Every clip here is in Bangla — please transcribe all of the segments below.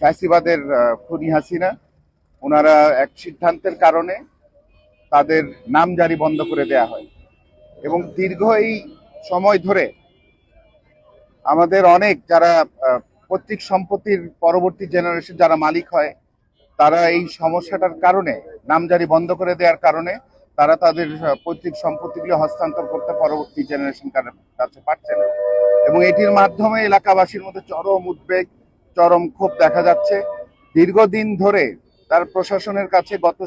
ফ্যাসিবাদের খুনি হাসিনা, ওনারা এক সিদ্ধান্তের কারণে তাদের নাম জারি বন্ধ করে দেয়া হয়। এবং দীর্ঘ এই সময় ধরে আমাদের অনেক যারা পৈতৃক সম্পত্তির পরবর্তী জেনারেশন যারা মালিক হয়, তারা এই সমস্যাটার কারণে নামজারি বন্ধ করে দেওয়ার কারণে তারা তাদের পৈতৃক সম্পত্তিগুলো হস্তান্তর করতে পরবর্তী জেনারেশন কাছে পারছে না। এবং এটির মাধ্যমে এলাকাবাসীর মধ্যে চরম উদ্বেগ চরম ক্ষোভ দেখা যাচ্ছে। দীর্ঘদিন ধরে তার প্রশাসনের কাছে, গত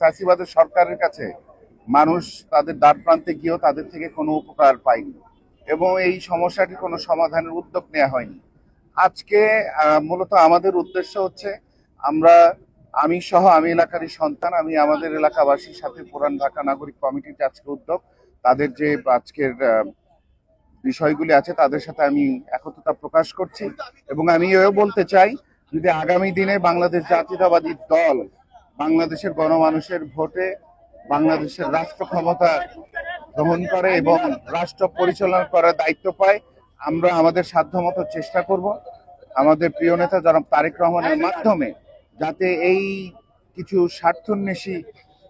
ফ্যাসিবাদের সরকারের কাছে মানুষ তাদের দ্বার প্রান্তে গিয়েও তাদের থেকে কোনো উপকার পায়নি এবং এই সমস্যাটি কোনো সমাধানের উদ্যোগ নেওয়া হয়নি। আজকে মূলত আমাদের উদ্দেশ্য হচ্ছে আমরা, আমি সহ আমি এলাকারই সন্তান, আমি আমাদের এলাকাবাসীর সাথে পুরান ঢাকা নাগরিক কমিটির আজকে উদ্যোগ, তাদের যে আজকের বিষয়গুলি আছে, তাদের সাথে আমি একত্রতা প্রকাশ করছি। এবং আমি এও বলতে চাই, যদি আগামী দিনে বাংলাদেশ জাতীয়তাবাদী দল বাংলাদেশের গণমানুষের ভোটে বাংলাদেশের রাষ্ট্র ক্ষমতা গ্রহণ করে এবং রাষ্ট্র পরিচালনা করার দায়িত্ব পায়, আমরা আমাদের সাধ্যমতো চেষ্টা করব। আমাদের প্রিয় নেতা জনাব তারেক রহমানের মাধ্যমে যাতে এই কিছু স্বার্থন্বেষী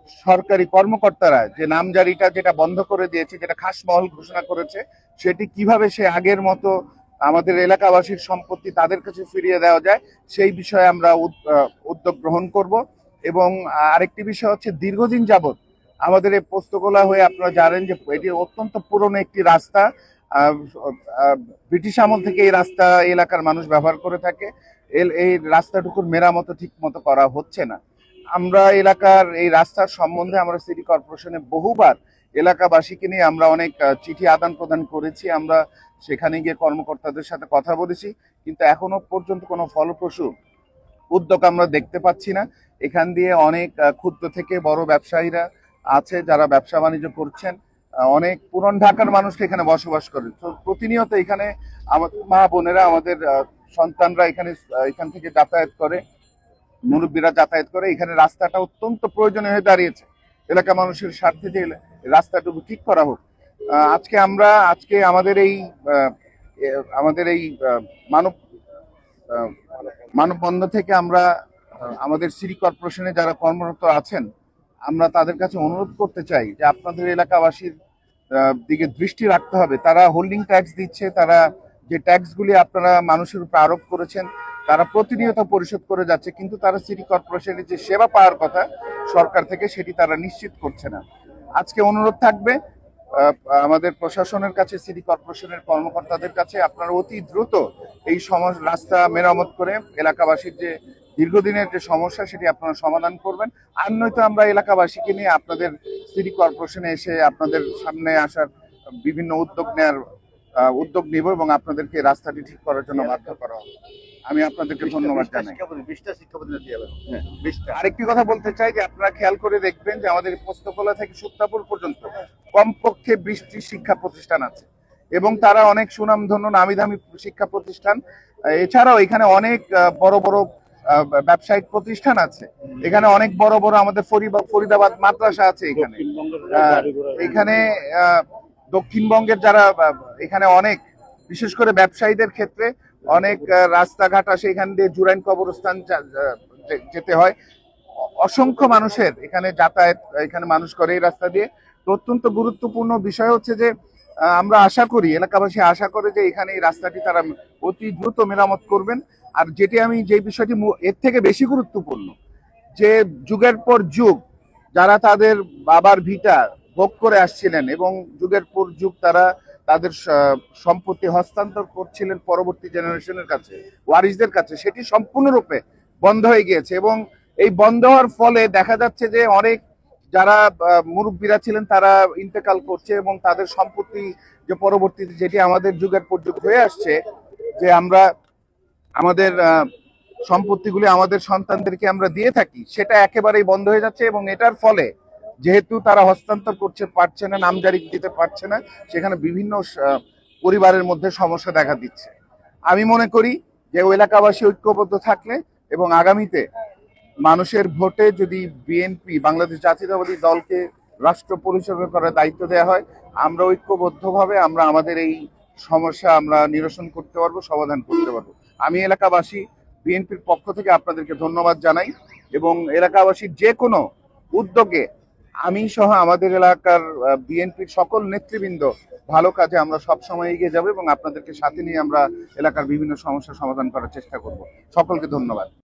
সরকারি কর্মকর্তারা যে নামজারিটা যেটা বন্ধ করে দিয়েছে, যেটা খাস মহল ঘোষণা করেছে, সেটি কীভাবে সে আগের মতো আমাদের এলাকাবাসীর সম্পত্তি তাদের কাছে ফিরিয়ে দেওয়া যায়, সেই বিষয়ে আমরা উদ- উদ্যোগ গ্রহণ করব। এবং আরেকটি বিষয় হচ্ছে, দীর্ঘদিন যাবৎ আমাদের এই পোস্তগোলা হয়ে আপনারা জানেন যে এটি অত্যন্ত পুরনো একটি রাস্তা। ব্রিটিশ আমল থেকে এই রাস্তা এলাকার মানুষ ব্যবহার করে থাকে। এই রাস্তাটুকুর মেরামতো ঠিক মতো করা হচ্ছে না। আমরা এলাকার এই রাস্তার সম্বন্ধে আমরা সিটি কর্পোরেশনে বহুবার এলাকাবাসীকে নিয়ে আমরা অনেক চিঠি আদান প্রদান করেছি। আমরা সেখানে গিয়ে কর্মকর্তাদের সাথে কথা বলেছি। কিন্তু এখনও পর্যন্ত কোনো ফলপ্রসূ উদ্যোগ আমরা দেখতে পাচ্ছি না। এখান দিয়ে অনেক ক্ষুদ্র থেকে বড় ব্যবসায়ীরা আছে যারা ব্যবসা বাণিজ্য করছেন। অনেক পুরন ঢাকার মানুষ এখানে বসবাস করে তো প্রতিনিয়ত এখানে আমাদের মা বোনেরা আমাদের সন্তানরা এখানে এখান থেকে যাতায়াত করে। মুরব্বীরা যাতায়াত করে, এখানে রাস্তাটা অত্যন্ত প্রয়োজনীয় হয়ে দাঁড়িয়েছে। এলাকা মানুষের স্বার্থে যে রাস্তাটুকু ঠিক করা হোক। আজকে আমরা, আজকে আমাদের এই আমাদের এই মানব মানববন্ধন থেকে আমরা আমাদের সিটি কর্পোরেশনে যারা কর্মরত আছেন, আমরা তাদের কাছে অনুরোধ করতে চাই যে আপনাদের এলাকাবাসীর দিকে দৃষ্টি রাখতে হবে। তারা হোল্ডিং ট্যাক্স দিচ্ছে, তারা যে ট্যাক্সগুলি আপনারা মানুষের উপর আরোপ করেছেন তারা প্রতিনিয়ত পরিশোধ করে যাচ্ছে, কিন্তু তারা সিটি কর্পোরেশনের যে সেবা পাওয়ার কথা সরকার থেকে সেটি তারা নিশ্চিত করছে না। আজকে অনুরোধ থাকবে আমাদের প্রশাসনের কাছে, সিটি কর্পোরেশনের কর্মকর্তাদের কাছে আপনারা অতি দ্রুত এই সমাজ রাস্তা মেরামত করে এলাকাবাসীর যে দীর্ঘদিনের যে সমস্যা সেটি আপনারা সমাধান করবেন। আর নয়তো আমরা এলাকাবাসীকে নিয়ে আপনাদের সিটি কর্পোরেশনে এসে আপনাদের সামনে আসার বিভিন্ন উদ্যোগ নেওয়ার উদ্যোগ নিব এবং আপনাদেরকে রাস্তাটি ঠিক করার জন্য বাধ্য করা হবে। আমি আপনাদেরকে ধন্যবাদ জানাই। হ্যাঁ। আরেকটি কথা বলতে চাই যে আপনারা খেয়াল করে দেখবেন যে আমাদের পোস্তকলা থেকে সুত্তাপুর পর্যন্ত কমপক্ষে বৃষ্টি শিক্ষা প্রতিষ্ঠান আছে। এবং তারা অনেক সুনামধন্য নামি দামি শিক্ষা প্রতিষ্ঠান। এছাড়াও এখানে অনেক আহ, বড় বড় আহ, ব্যবসায়িক প্রতিষ্ঠান আছে। এখানে অনেক বড় বড় আমাদের ফরিদাবাদ মাদ্রাসা আছে এখানে। এখানে। আহ, দক্ষিণবঙ্গের যারা এখানে অনেক বিশেষ করে ব্যবসায়ীদের ক্ষেত্রে অনেক রাস্তাঘাট আসে এখান দিয়ে জুরাইন কবরস্থান যেতে হয়। অসংখ্য মানুষের এখানে যাতায়াত, এখানে মানুষ করে এই রাস্তা দিয়ে। তো অত্যন্ত গুরুত্বপূর্ণ বিষয় হচ্ছে যে আমরা আশা করি, এলাকাবাসী আশা করে যে এখানে এই রাস্তাটি তারা অতি দ্রুত মেরামত করবেন। আর যেটি আমি যে বিষয়টি এর থেকে বেশি গুরুত্বপূর্ণ, যে যুগের পর যুগ যারা তাদের বাবার ভিটা ভোগ করে আসছিলেন এবং যুগের পর যুগ তারা তাদের সম্পত্তি হস্তান্তর করছিলেন পরবর্তী জেনারেশনের কাছে, ওয়ারিসদের কাছে, সেটি সম্পূর্ণরূপে বন্ধ হয়ে গিয়েছে এবং এই বন্ধ হওয়ার ফলে দেখা যাচ্ছে যে অনেক যারা মুরব্বীরা ছিলেন তারা ইন্তেকাল করছে এবং তাদের সম্পত্তি যে পরবর্তীতে যেটি আমাদের যুগের পর যুগ হয়ে আসছে, যে আমরা আমাদের সম্পত্তিগুলি আমাদের সন্তানদেরকে আমরা দিয়ে থাকি, সেটা একেবারেই বন্ধ হয়ে যাচ্ছে এবং এটার ফলে যেহেতু তারা হস্তান্তর করতে পারছে না নামজারি দিতে পারছে না, সেখানে বিভিন্ন পরিবারের মধ্যে সমস্যা দেখা দিচ্ছে। আমি মনে করি যে ওই এলাকাবাসী ঐক্যবদ্ধ থাকলে এবং আগামীতে মানুষের ভোটে যদি বিএনপি, বাংলাদেশ জাতীয়তাবাদী দলকে রাষ্ট্র পরিচালনা করার দায়িত্ব দেওয়া হয়, আমরা ঐক্যবদ্ধভাবে আমরা আমাদের এই সমস্যা আমরা নিরসন করতে পারব, সমাধান করতে পারব। আমি এলাকাবাসী বিএনপির পক্ষ থেকে আপনাদেরকে ধন্যবাদ জানাই এবং এলাকাবাসীর যে কোনো উদ্যোগে আমি সহ আমাদের এলাকার বিএনপির সকল নেতৃবৃন্দ ভালো কাজে আমরা সব সময় এগিয়ে যাব এবং আপনাদেরকে সাথে নিয়ে আমরা এলাকার বিভিন্ন সমস্যার সমাধান করার চেষ্টা করব। সকলকে ধন্যবাদ।